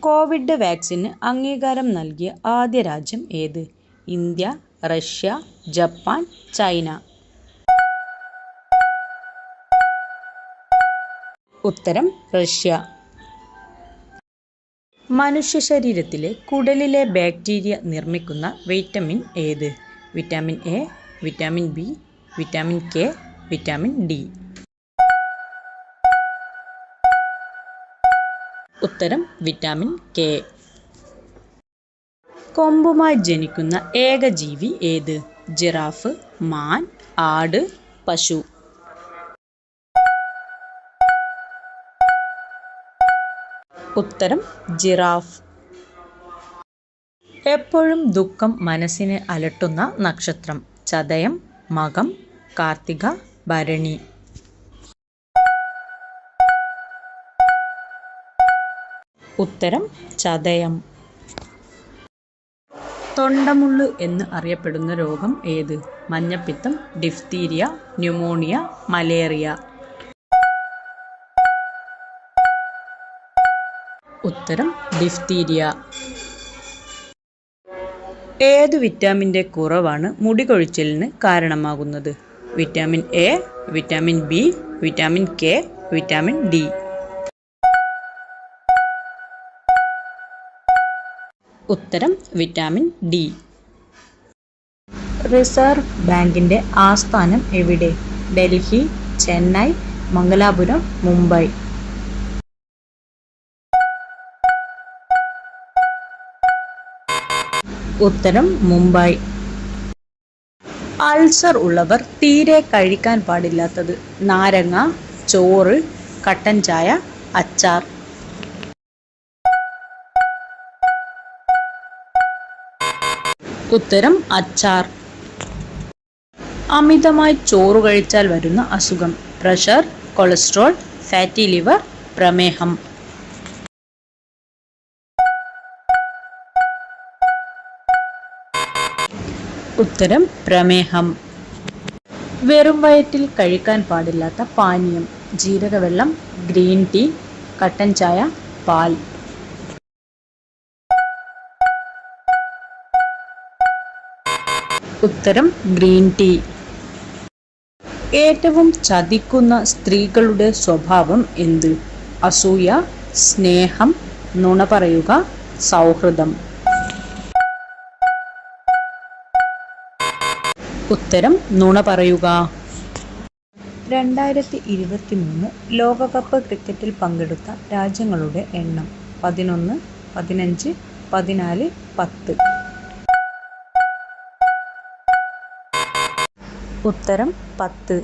Covid വാക്സിന് അംഗീകാരം നൽകിയ ആദ്യ രാജ്യം ഏത്? India Russia Japan China. ഉത്തരം റഷ്യ. മനുഷ്യ ശരീരത്തിലെ കുടലിലെ ബാക്ടീരിയ നിർമ്മിക്കുന്ന വിറ്റാമിൻ ഏത്? Vitamin A vitamin B vitamin K vitamin D. ഉത്തരം വിറ്റാമിൻ കെ. കൊമ്പുമായി ജനിക്കുന്ന ഏക ജീവി ഏത്? ജിറാഫ് മാൻ ആട് പശു. ഉത്തരം ജിറാഫ്. എപ്പോഴും ദുഃഖം മനസ്സിനെ അലട്ടുന്ന നക്ഷത്രം. ചതയം മകം കാർത്തിക ഭരണി. ഉത്തരം ചതയം. തൊണ്ടമുള്ളു എന്ന് അറിയപ്പെടുന്ന രോഗം ഏത്? മഞ്ഞപ്പിത്തം ഡിഫ്തീരിയ ന്യൂമോണിയ മലേറിയ. ഉത്തരം ഡിഫ്തീരിയ. ഏത് വിറ്റാമിന്റെ കുറവാണ് മുടി കൊഴിച്ചിലിന് കാരണമാകുന്നത്? Vitamin A vitamin B vitamin K vitamin D. ഉത്തരം വിറ്റാമിൻ ഡി. റിസർവ് ബാങ്കിന്റെ ആസ്ഥാനം എവിടെ? ഡൽഹി ചെന്നൈ മംഗലാപുരം മുംബൈ. ഉത്തരം മുംബൈ. അൾസർ ഉള്ളവർ തീരെ കഴിക്കാൻ പാടില്ലാത്തത്. നാരങ്ങ ചോറ് കട്ടൻ ചായ അച്ചാർ. ഉത്തരം അച്ചാർ. അമിതമായി ചോറ് കഴിച്ചാൽ വരുന്ന അസുഖം. പ്രഷർ കൊളസ്ട്രോൾ ഫാറ്റി ലിവർ പ്രമേഹം. ഉത്തരം പ്രമേഹം. വെറും വയറ്റിൽ കഴിക്കാൻ പാടില്ലാത്ത പാനീയം. ജീരകവെള്ളം ഗ്രീൻ ടീ കട്ടൻ ചായ പാൽ. ഉത്തരം ഗ്രീൻ ടീ. ഏറ്റവും ചതിക്കുന്ന സ്ത്രീകളുടെ സ്വഭാവം എന്ത്? അസൂയ സ്നേഹം നുണ പറയുക സൗഹൃദം. ഉത്തരം നുണ പറയുക. രണ്ടായിരത്തി ഇരുപത്തി മൂന്ന് ലോകകപ്പ് ക്രിക്കറ്റിൽ പങ്കെടുത്ത രാജ്യങ്ങളുടെ എണ്ണം പതിനൊന്ന് പതിനഞ്ച് പതിനാല് പത്ത്. ഉത്തരം പത്ത്.